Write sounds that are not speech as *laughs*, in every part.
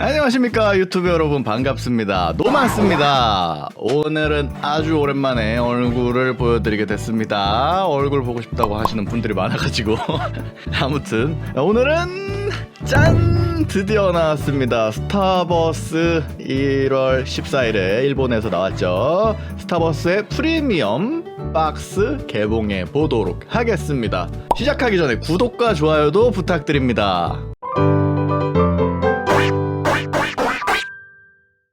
안녕하십니까 유튜브 여러분. 반갑습니다. 노만스입니다. 오늘은 아주 오랜만에 얼굴을 보여드리게 됐습니다. 얼굴 보고 싶다고 하시는 분들이 많아가지고. *laughs* 아무튼 오늘은 짠! 드디어 나왔습니다. 스타버스 1월 14일에 일본에서 나왔죠. 스타버스의 프리미엄 박스 개봉해 보도록 하겠습니다. 시작하기 전에 구독과 좋아요도 부탁드립니다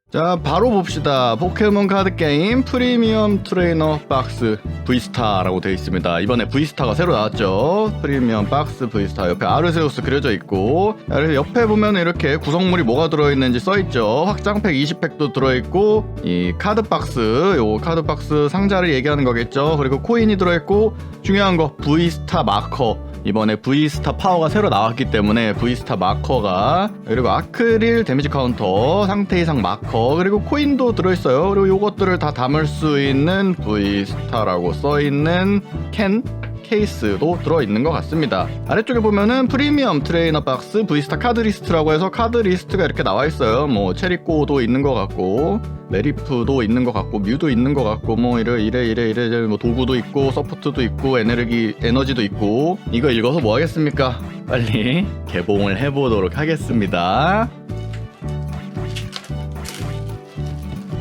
자 바로 봅시다. 포켓몬 카드 게임 프리미엄 트레이너 박스 V스타라고 되어 있습니다. 이번에 V스타가 새로 나왔죠. 프리미엄 박스 V스타. 옆에 아르세우스 그려져 있고 옆에 보면 이렇게 구성물이 뭐가 들어있는지 써있죠. 확장팩 20팩도 들어있고 이 카드 박스 요 카드 박스 상자를 얘기하는 거겠죠. 그리고 코인이 들어있고 중요한 거 V스타 마커 이번에 V스타 파워가 새로 나왔기 때문에 V스타 마커가 그리고 아크릴 데미지 카운터 상태 이상 마커 그리고 코인도 들어있어요. 그리고 요것들을 다 담을 수 있는 V스타라고 써있는 캔 케이스도 들어있는 것 같습니다. 아래쪽에 보면은 프리미엄 트레이너 박스 V스타 카드 리스트라고 해서 카드 리스트가 이렇게 나와 있어요. 뭐 체리코도 있는 것 같고 메리프도 있는 것 같고 뮤도 있는 것 같고 뭐 이래 이래 이래 이래 뭐 도구도 있고 서포트도 있고 에너지 에너지도 있고. 이거 읽어서 뭐 하겠습니까? 빨리 *laughs* 개봉을 해보도록 하겠습니다.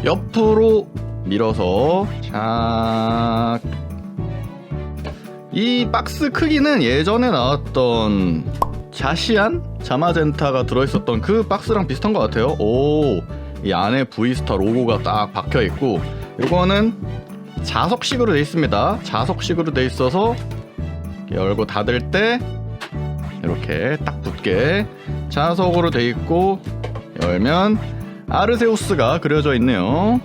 옆으로 밀어서 자. 이 박스 크기는 예전에 나왔던 자시안 자마젠타가 들어있었던 그 박스랑 비슷한 것 같아요. 오, 이 안에 V스타 로고가 딱 박혀 있고, 이거는 자석식으로 돼 있습니다. 자석식으로 돼 있어서 열고 닫을 때 이렇게 딱 붙게 자석으로 돼 있고 열면 아르세우스가 그려져 있네요.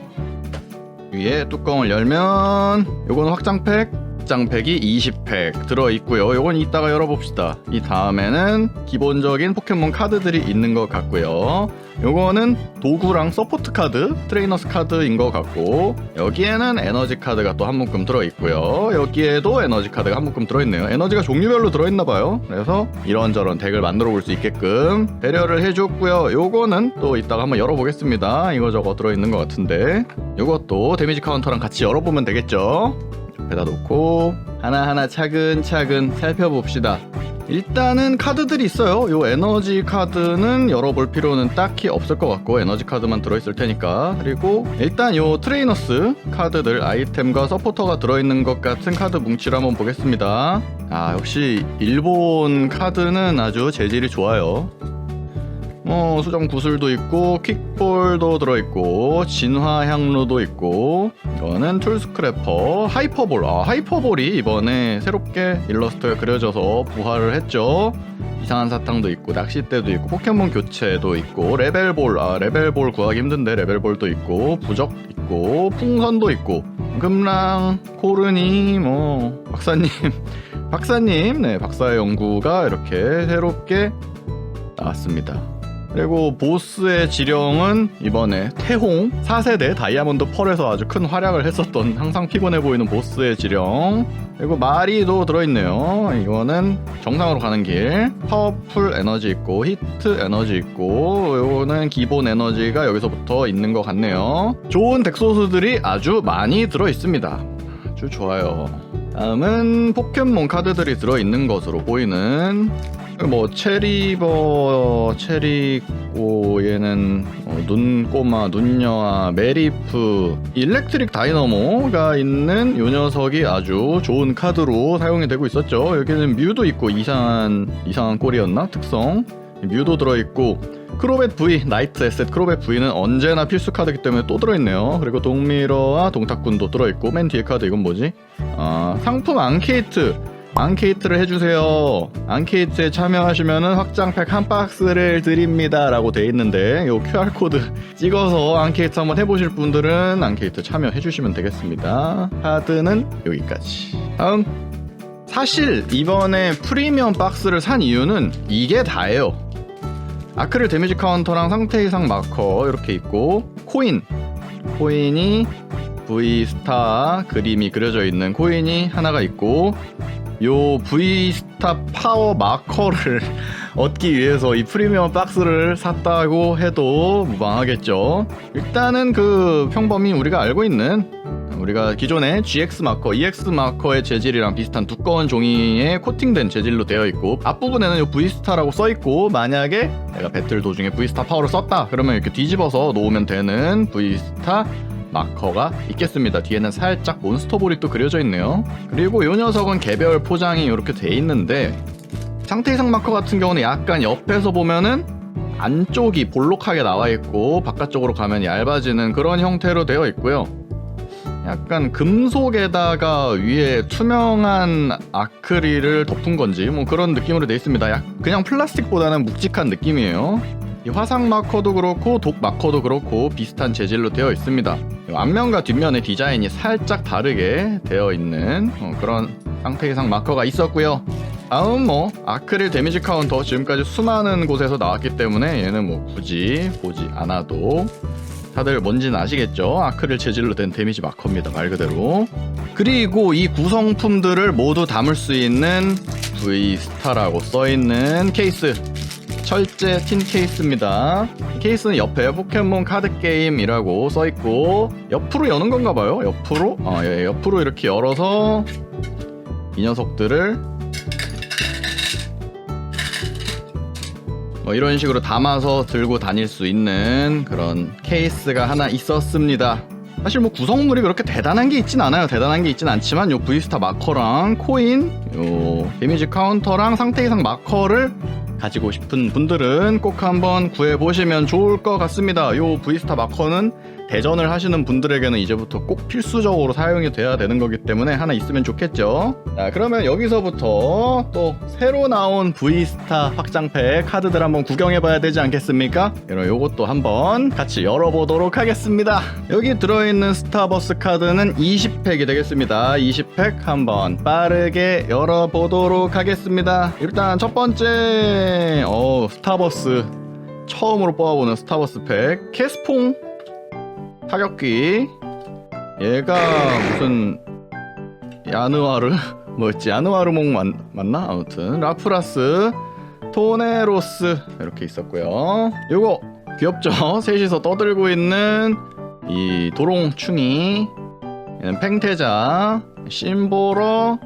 위에 뚜껑을 열면 요건 확장팩 확 장팩이 20팩 들어있고요. 요건 이따가 열어봅시다. 이 다음에는 기본적인 포켓몬 카드들이 있는 것 같고요. 요거는 도구랑 서포트 카드 트레이너스 카드인 것 같고 여기에는 에너지 카드가 또 한 묶음 들어있고요. 여기에도 에너지 카드가 한 묶음 들어있네요. 에너지가 종류별로 들어있나봐요. 그래서 이런저런 덱을 만들어 볼 수 있게끔 배려를 해줬고요. 요거는 또 이따가 한번 열어보겠습니다. 이거저거 들어있는 것 같은데. 요것도 데미지 카운터랑 같이 열어보면 되겠죠 옆에다 놓고 하나하나 차근차근 살펴봅시다. 일단은 카드들이 있어요. 요 에너지 카드는 열어볼 필요는 딱히 없을 것 같고 에너지 카드만 들어있을 테니까 그리고 일단 요 트레이너스 카드들 아이템과 서포터가 들어있는 것 같은 카드 뭉치를 한번 보겠습니다. 아 역시 일본 카드는 아주 재질이 좋아요. 뭐 수정 구슬도 있고 킥볼도 들어있고 진화 향로도 있고 이거는 툴 스크래퍼 하이퍼볼. 아 하이퍼볼이 이번에 새롭게 일러스트가 그려져서 부활을 했죠. 이상한 사탕도 있고 낚싯대도 있고 포켓몬 교체도 있고 레벨볼. 아 레벨볼 구하기 힘든데 레벨볼도 있고 부적 있고 풍선도 있고 금랑 코르니 뭐 박사님. *laughs* 박사님. 네 박사의 연구가 이렇게 새롭게 나왔습니다 그리고 보스의 지령은 이번에 태홍 4세대 다이아몬드 펄에서 아주 큰 활약을 했었던 항상 피곤해 보이는 보스의 지령. 그리고 마리도 들어있네요. 이거는 정상으로 가는 길. 파워풀 에너지 있고 히트 에너지 있고 이거는 기본 에너지가 여기서부터 있는 것 같네요. 좋은 덱소스들이 아주 많이 들어있습니다. 아주 좋아요. 다음은 포켓몬 카드들이 들어있는 것으로 보이는 뭐 체리버, 체리고 얘는 어, 눈꼬마, 눈여아, 메리프, 일렉트릭 다이너모가 있는 요 녀석이 아주 좋은 카드로 사용이 되고 있었죠. 여기는 뮤도 있고 이상한 이상한 꼴이었나 특성 뮤도 들어있고 크로벳 V, 나이트 에셋 크로벳 V는 언제나 필수 카드이기 때문에 또 들어있네요. 그리고 동미러와 동탁군도 들어있고 맨 뒤에 카드 이건 뭐지? 아 상품 앙케이트 앙케이트를 해주세요. 앙케이트에 참여하시면은 확장팩 한 박스를 드립니다 라고 돼 있는데 요 QR 코드 *laughs* 찍어서 앙케이트 한번 해보실 분들은 앙케이트 참여해주시면 되겠습니다. 카드는 여기까지. 다음 사실 이번에 프리미엄 박스를 산 이유는 이게 다예요. 아크릴 데미지 카운터랑 상태 이상 마커 이렇게 있고 코인 코인이 V스타 그림이 그려져 있는 코인이 하나가 있고 요 V스타 파워 마커를 *laughs* 얻기 위해서 이 프리미엄 박스를 샀다고 해도 무방하겠죠. 일단은 그 평범히 우리가 알고 있는 우리가 기존의 GX 마커, EX 마커의 재질이랑 비슷한 두꺼운 종이에 코팅된 재질로 되어 있고 앞부분에는 요 V스타라고 써 있고 만약에 내가 배틀 도중에 V스타 파워를 썼다 그러면 이렇게 뒤집어서 놓으면 되는 V스타 마커가 있겠습니다. 뒤에는 살짝 몬스터볼이 또 그려져 있네요. 그리고 이 녀석은 개별 포장이 이렇게 돼 있는데 상태 이상 마커 같은 경우는 약간 옆에서 보면은 안쪽이 볼록하게 나와 있고 바깥쪽으로 가면 얇아지는 그런 형태로 되어 있고요. 약간 금속에다가 위에 투명한 아크릴을 덮은 건지 뭐 그런 느낌으로 돼 있습니다. 약- 그냥 플라스틱보다는 묵직한 느낌이에요. 이 화상 마커도 그렇고 독 마커도 그렇고 비슷한 재질로 되어 있습니다. 이 앞면과 뒷면의 디자인이 살짝 다르게 되어 있는 어, 그런 상태 이상 마커가 있었고요. 다음 뭐 아크릴 데미지 카운터 지금까지 수많은 곳에서 나왔기 때문에 얘는 뭐 굳이 보지 않아도 다들 뭔지는 아시겠죠? 아크릴 재질로 된 데미지 마커입니다 말 그대로 그리고 이 구성품들을 모두 담을 수 있는 V스타라고 써 있는 케이스 철제 틴 케이스입니다 이 케이스는 옆에 포켓몬 카드 게임이라고 써 있고 옆으로 여는 건가 봐요 옆으로? 아, 예, 옆으로 이렇게 열어서 이 녀석들을 뭐 이런 식으로 담아서 들고 다닐 수 있는 그런 케이스가 하나 있었습니다. 사실 뭐 구성물이 그렇게 대단한 게 있진 않아요. 대단한 게 있진 않지만 요 V스타 마커랑 코인, 요 데미지 카운터랑 상태 이상 마커를 가지고 싶은 분들은 꼭 한번 구해 보시면 좋을 것 같습니다. 요 V스타 마커는 대전을 하시는 분들에게는 이제부터 꼭 필수적으로 사용이 돼야 되는 거기 때문에 하나 있으면 좋겠죠. 자, 그러면 여기서부터 또 새로 나온 V스타 확장팩 카드들 한번 구경해봐야 되지 않겠습니까? 그럼 요것도 한번 같이 열어보도록 하겠습니다. 여기 들어있는 스타버스 카드는 20팩이 되겠습니다. 20팩 한번 빠르게 열어보도록 하겠습니다. 일단 첫 번째, 어, 스타버스. 처음으로 뽑아보는 스타버스 팩. 캐스퐁 타격기. 얘가 무슨 야느와르 *laughs* 뭐였지? 야느와르몽 맞, 맞나? 아무튼. 라프라스 토네로스 이렇게 있었고요. 요거 귀엽죠? *laughs* 셋이서 떠들고 있는 이 도롱충이. 얘는 팽태자 심보러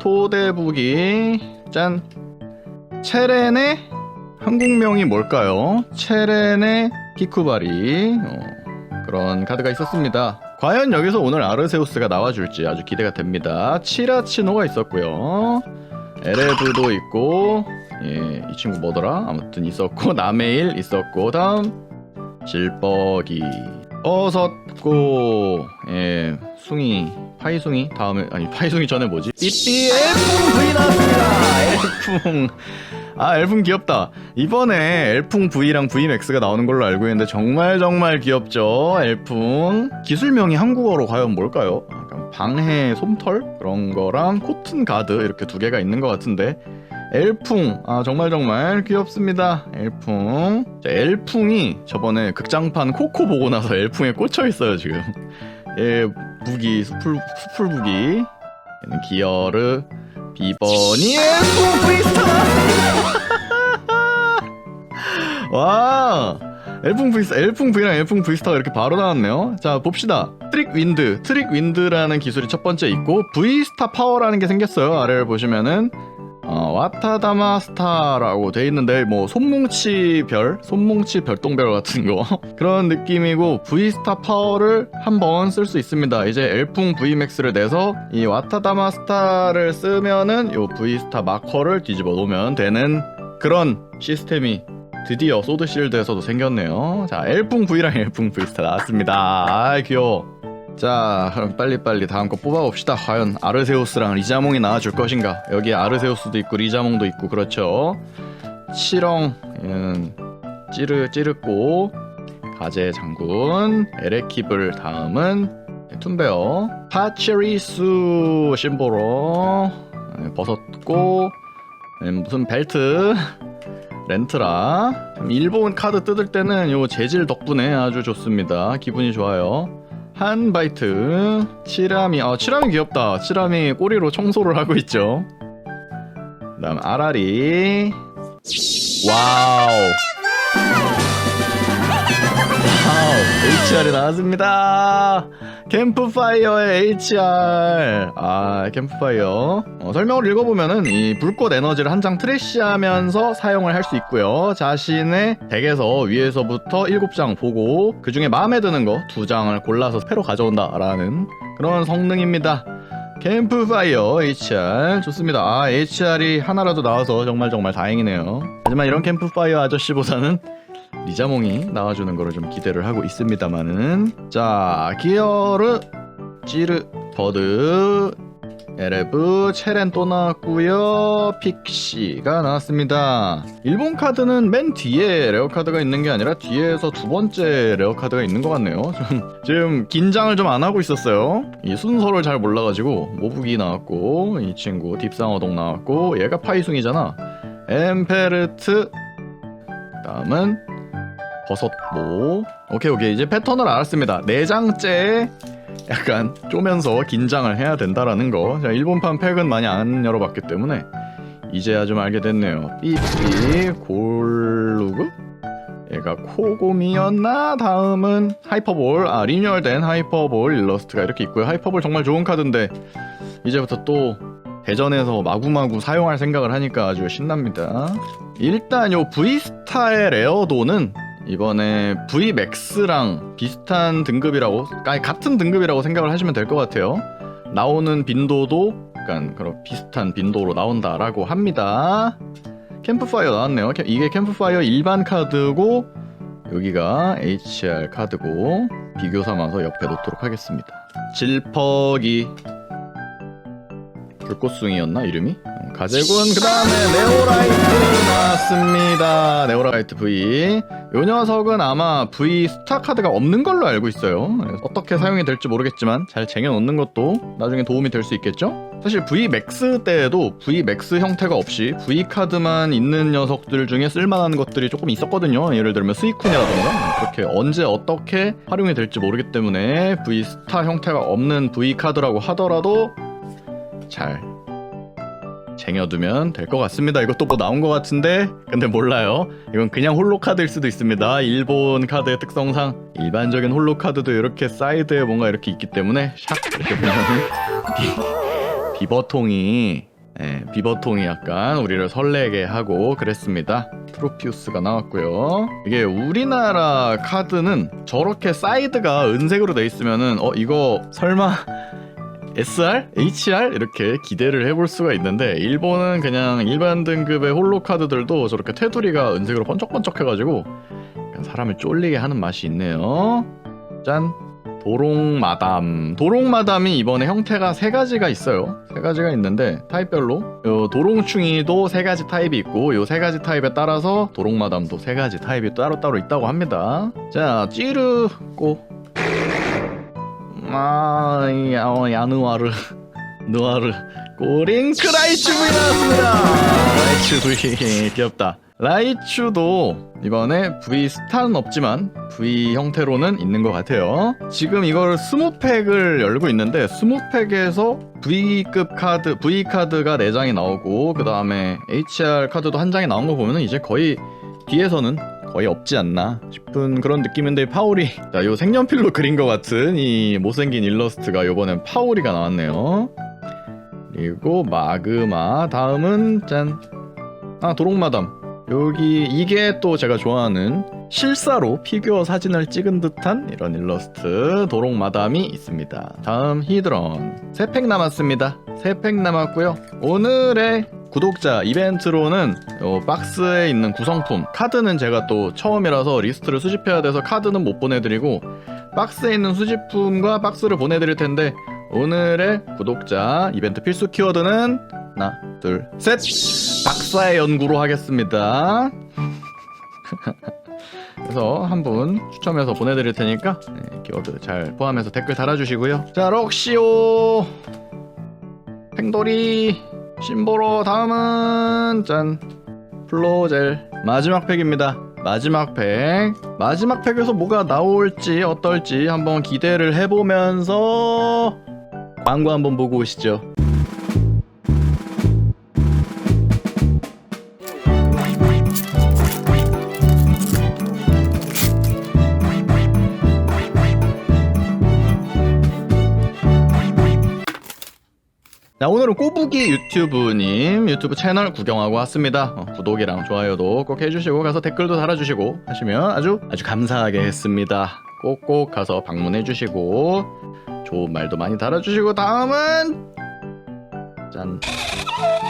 토대부기. 짠. 체렌의 한국명이 뭘까요? 체렌의 키쿠바리. 어. 그런 카드가 있었습니다. 과연 여기서 오늘 아르세우스가 나와줄지 아주 기대가 됩니다. 치라치노가 있었고요. 에레브도 있고, 예, 이 친구 뭐더라? 아무튼 있었고, *laughs* 나메일 있었고, 다음 질뻑이 어섰고, 예, 숭이, 파이숭이 다음에 아니 파이숭이 전에 뭐지? 엘풍 V 나왔습니다. 엘풍. 아 엘풍 귀엽다. 이번에 엘풍 V랑 V맥스가 나오는 걸로 알고 있는데 정말 정말 귀엽죠. 엘풍. 기술명이 한국어로 과연 뭘까요? 약간 방해 솜털 그런 거랑 코튼 가드 이렇게 두 개가 있는 것 같은데 엘풍 아 정말 정말 귀엽습니다. 엘풍. 자, 엘풍이 저번에 극장판 코코 보고 나서 엘풍에 꽂혀 있어요 지금. 얘 무기 수풀 수풀 무기. 얘는 기어르 비버니 엘풍 브이스타. 와 엘풍 브이스타 엘풍 V랑 엘풍 브이스타가 이렇게 바로 나왔네요. 자 봅시다. 트릭 윈드 트릭 윈드라는 기술이 첫 번째 있고 브이스타 파워라는 게 생겼어요. 아래를 보시면은 어, 와타다마 스타라고 돼 있는데 뭐 손뭉치 별, 손뭉치 별똥별 같은 거 *laughs* 그런 느낌이고 V스타 파워를 한 번 쓸 수 있습니다. 이제 엘풍 V맥스를 내서 이 와타다마 스타를 쓰면은 요 V스타 마커를 뒤집어 놓으면 되는 그런 시스템이 드디어 소드 실드에서도 생겼네요. 자, 엘풍 V랑 *laughs* 엘풍 V스타 나왔습니다. 아, 귀여워. 자, 그럼 빨리빨리 다음 거 뽑아봅시다. 과연 아르세우스랑 리자몽이 나와줄 것인가? 여기 아르세우스도 있고 리자몽도 있고 그렇죠. 치렁, 얘는 찌르 찌르고 가제 장군, 에레키블 다음은 툰베어, 파체리수 심보로 네, 벗었고 네, 무슨 벨트 렌트라 일본 카드 뜯을 때는 요 재질 덕분에 아주 좋습니다 기분이 좋아요 한 바이트. 치라미 아 치라미 귀엽다. 치라미 꼬리로 청소를 하고 있죠. 그 다음 아라리 와우. 와우. HR이 나왔습니다. 캠프파이어의 HR. 아, 캠프파이어. 어, 설명을 읽어보면은 이 불꽃 에너지를 한 장 트래시하면서 사용을 할 수 있고요. 자신의 덱에서 위에서부터 7장 보고 그 중에 마음에 드는 거 두 장을 골라서 패로 가져온다라는 그런 성능입니다. 캠프파이어 HR 좋습니다. 아 HR이 하나라도 나와서 정말 정말 다행이네요. 하지만 이런 캠프파이어 아저씨보다는 리자몽이 나와주는 거를 좀 기대를 하고 있습니다만은 자 기어르 찌르 버드 에레브 체렌 또 나왔고요. 픽시가 나왔습니다. 일본 카드는 맨 뒤에 레어 카드가 있는 게 아니라 뒤에서 두 번째 레어 카드가 있는 것 같네요. *laughs* 좀 지금 긴장을 좀 안 하고 있었어요. 이 순서를 잘 몰라가지고 모부기 나왔고 이 친구 딥상어동 나왔고 얘가 파이숭이잖아. 엠페르트 다음은 버섯모. 오케이 오케이. 이제 패턴을 알았습니다. 네 장째 약간 쪼면서 긴장을 해야 된다라는 거. 자, 일본판 팩은 많이 안 열어봤기 때문에 이제야 좀 알게 됐네요. 삐삐 골루그? 얘가 코곰이었나? 다음은 하이퍼볼. 아 리뉴얼된 하이퍼볼 일러스트가 이렇게 있고요. 하이퍼볼 정말 좋은 카드인데 이제부터 또 대전에서 마구마구 사용할 생각을 하니까 아주 신납니다. 일단 요 V스타의 레어도는 이번에 V맥스랑 비슷한 등급이라고 아니 같은 등급이라고 생각을 하시면 될 것 같아요. 나오는 빈도도 약간 그런 비슷한 빈도로 나온다라고 합니다. 캠프파이어 나왔네요. 캠- 이게 캠프파이어 일반 카드고 여기가 HR 카드고 비교 삼아서 옆에 놓도록 하겠습니다. 질퍽이 불꽃숭이였나 이름이? 음, 가재군. 그 다음에 네오라이트 나왔습니다. 네오라이트 V 요 녀석은 아마 V 스타 카드가 없는 걸로 알고 있어요. 어떻게 사용이 될지 모르겠지만 잘 쟁여놓는 것도 나중에 도움이 될 수 있겠죠? 사실 V 맥스 때에도 V 맥스 형태가 없이 V 카드만 있는 녀석들 중에 쓸만한 것들이 조금 있었거든요. 예를 들면 스이쿤이라던가. 그렇게 언제 어떻게 활용이 될지 모르기 때문에 V 스타 형태가 없는 V 카드라고 하더라도 잘 쟁여두면 될 것 같습니다. 이것도 뭐 나온 것 같은데 근데 몰라요. 이건 그냥 홀로 카드일 수도 있습니다. 일본 카드의 특성상 일반적인 홀로 카드도 이렇게 사이드에 뭔가 이렇게 있기 때문에 샥 이렇게 보면은 비, 비버통이 예, 비버통이 약간 우리를 설레게 하고 그랬습니다. 트로피우스가 나왔고요. 이게 우리나라 카드는 저렇게 사이드가 은색으로 돼 있으면은 어 이거 설마 SR? HR? 이렇게 기대를 해볼 수가 있는데 일본은 그냥 일반 등급의 홀로 카드들도 저렇게 테두리가 은색으로 번쩍번쩍 해가지고 약간 사람을 쫄리게 하는 맛이 있네요. 짠. 도롱마담. 도롱마담이 이번에 형태가 세 가지가 있어요. 세 가지가 있는데 타입별로. 요 도롱충이도 세 가지 타입이 있고 요 세 가지 타입에 따라서 도롱마담도 세 가지 타입이 따로따로 있다고 합니다. 자 찌르고 아, 이, 어, 야누아르, 누아르, 꼬링 크라이츠 V 나왔습니다. 라이츠 V *laughs* 귀엽다. 라이츄도 이번에 V 스타는 없지만 V 형태로는 있는 것 같아요. 지금 이걸 20팩을 열고 있는데 20팩에서 V급 카드, V 카드가 4장이 나오고 그 다음에 HR 카드도 한 장이 나온 거 보면은 이제 거의 뒤에서는 거의 없지 않나 싶은 그런 느낌인데 파울이 자, 요 색연필로 *laughs* 그린 것 같은 이 못생긴 일러스트가 요번엔 파울이가 나왔네요. 그리고 마그마 다음은 짠아 도롱마담 여기 이게 또 제가 좋아하는 실사로 피규어 사진을 찍은 듯한 이런 일러스트 도롱마담이 있습니다. 다음 히드런 3팩 남았습니다. 3팩 남았고요. 오늘의 구독자 이벤트로는 요 박스에 있는 구성품 카드는 제가 또 처음이라서 리스트를 수집해야 돼서 카드는 못 보내드리고 박스에 있는 수집품과 박스를 보내드릴 텐데 오늘의 구독자 이벤트 필수 키워드는 하나 둘 셋! 박사의 연구로 하겠습니다. *laughs* 그래서 한 분 추첨해서 보내드릴 테니까 네, 키워드 잘 포함해서 댓글 달아주시고요. 자 럭시오! 팽돌이 심보로 다음은 짠. 플로젤. 마지막 팩입니다. 마지막 팩. 마지막 팩에서 뭐가 나올지 어떨지 한번 기대를 해보면서 광고 한번 보고 오시죠 오늘은 꼬부기 유튜브님 유튜브 채널 구경하고 왔습니다. 어, 구독이랑 좋아요도 꼭 해주시고 가서 댓글도 달아주시고 하시면 아주 아주 감사하겠습니다. 꼭꼭 가서 방문해주시고 좋은 말도 많이 달아주시고 다음은 짠.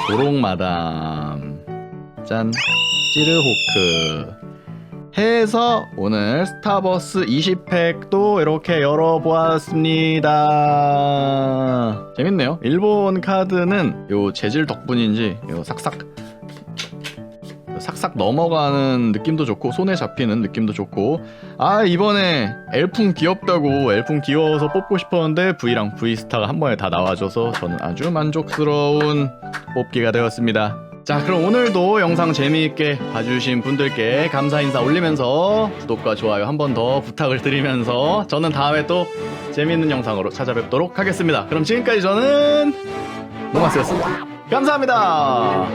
조롱마담. 짠. 찌르호크 해서 오늘 스타버스 20팩도 이렇게 열어보았습니다. 재밌네요. 일본 카드는 요 재질 덕분인지 요 싹싹 싹싹 넘어가는 느낌도 좋고 손에 잡히는 느낌도 좋고 아 이번에 엘풍 귀엽다고 엘풍 귀여워서 뽑고 싶었는데 V랑 V스타가 한 번에 다 나와줘서 저는 아주 만족스러운 뽑기가 되었습니다. 자 그럼 오늘도 영상 재미있게 봐주신 분들께 감사 인사 올리면서 구독과 좋아요 한 번 더 부탁을 드리면서 저는 다음에 또 재미있는 영상으로 찾아뵙도록 하겠습니다. 그럼 지금까지 저는 노마스였습니다. 감사합니다.